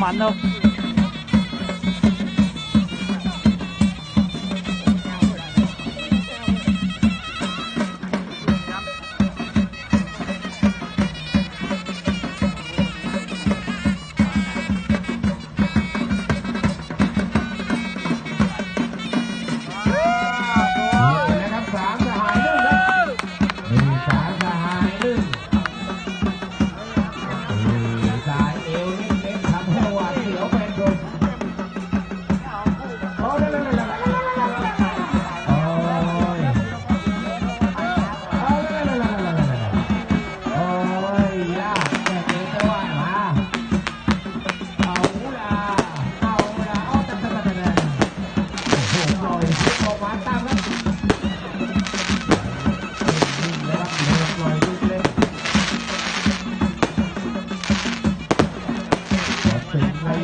Mạnh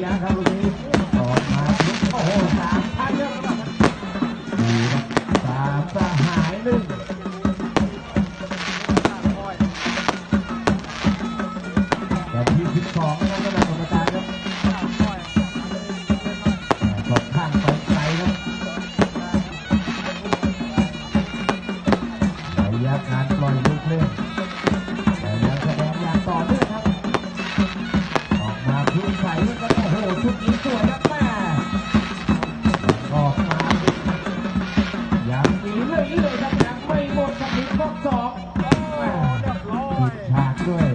ยะครับลูกนี้ออมาโอ้โหสามท่าเยอะมากสาหายนึงแบบที่สิบสองนะคำลับกรรมารครับสองข้างสองไกลคระยะการปล่อยลูกเล่นแต่ยังแสดงอย่างต่อ สองอ้เรียบร้อย ฉากด้วย